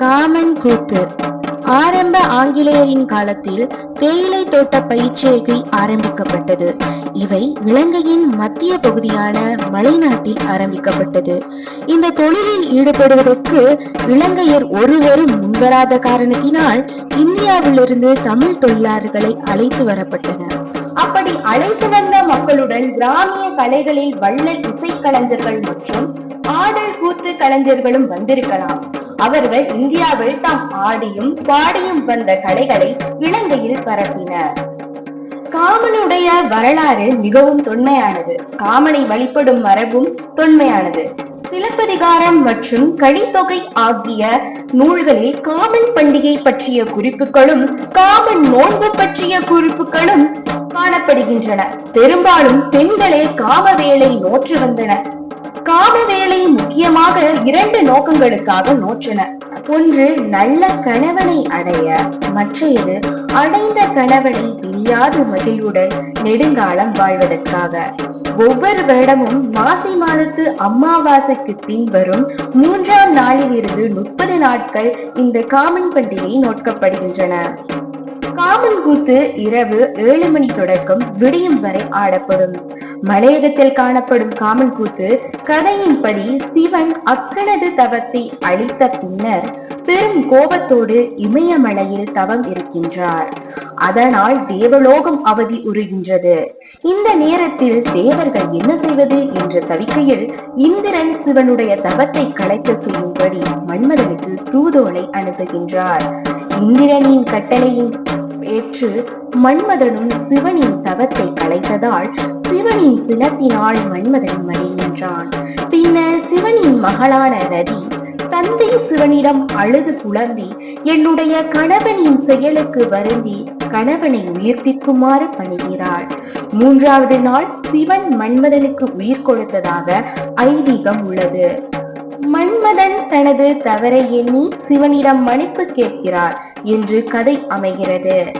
கூத்து. ஆரம்ப ஆங்கிலேயரின் காலத்தில் தேயிலை தோட்ட பயிற்சியகை ஆரம்பிக்கப்பட்டது. இவை இலங்கையின் மத்திய பகுதியான மலைநாட்டில் ஆரம்பிக்கப்பட்டது. இந்த தொழிலில் ஈடுபடுவதற்கு இலங்கையர் ஒருவரும் முன்வராத காரணத்தினால் இந்தியாவிலிருந்து தமிழ் தொழிலாளர்களை அழைத்து வரப்பட்டனர். அப்படி அழைத்து வந்த மக்களுடன் கிராமிய கலைகளில் வள்ளல் இசைக்கலைஞர்கள் மற்றும் ஆடல் கூத்து கலைஞர்களும் வந்திருக்கலாம். அவர்கள் இந்தியாவில் தாம் ஆடியும் பாடியும் வந்த கலைகளை இலங்கையில் பரப்பினர். காமனுடைய வரலாறு மிகவும் தொன்மையானது. காமனை வழிபடும் மரபும் தொன்மையானது. சிலப்பதிகாரம் மற்றும் கழித்தொகை ஆகிய நூல்களில் காமன் பண்டிகை பற்றிய குறிப்புகளும் காமன் நோன்பு பற்றிய குறிப்புகளும் காணப்படுகின்றன. பெரும்பாலும் பெண்களே காமவேளை நோற்று வந்தனர் காமவேளை முக்கியமாக இரண்டு நோக்கங்களுக்காக நோற்றன. ஒன்று நல்ல கணவனை அடைய மற்றையது அடைந்த கணவனை தெரியாத மகிழ்வுடன் நெடுங்காலம் வாழ்வதற்காக. ஒவ்வொரு வருடமும் மாசி மாதத்து அமாவாசைக்கு பின் வரும் மூன்றாம் நாளில் இருந்து முப்பது நாட்கள் இந்த காமன் பண்டிகை நோட்கப்படுகின்றன காமன் கூத்து இரவு ஏழு மணி தொடக்கம் விடியும் வரை ஆடப்படும். மலையகத்தில் காணப்படும் காமன் கூத்து கதையின்படி சிவன் அக்கனது தவத்தை அழித்த பின்னர் பெரும் கோபத்தோடு இமயமலையில் தவம் இருக்கின்றார். அதனால் தேவலோகம் அவதி உருகின்றது. இந்த நேரத்தில் தேவர்கள் என்ன செய்வது என்று தவிக்கையில் இந்திரன் சிவனுடைய தவத்தை கலைக்க செய்யும்படி மன்மதனுக்கு தூதோலை அனுப்புகின்றார். இந்திரனின் கட்டளையின் ஏற்று மன்மதனும் சிவனின் தவத்தை கலைத்ததால் சிவனின் சிலத்தினால் மன்மதன் மறைகின்றான் பின்னர் சிவனின் மகளான ரதி தந்தை சிவனிடம் அழுது புலம்பி என்னுடைய கணவனின் செயலுக்கு வருந்தி கணவனை உயிர்ப்பிக்குமாறு பணிகிறாள். மூன்றாவது நாள் சிவன் மன்மதனுக்கு உயிர் கொடுத்ததாக ஐதீகம் உள்ளது. மன்மதன் தனது தவறை எண்ணி சிவனிடம் மன்னிப்பு கேட்கிறார் என்று கதை அமைகிறது.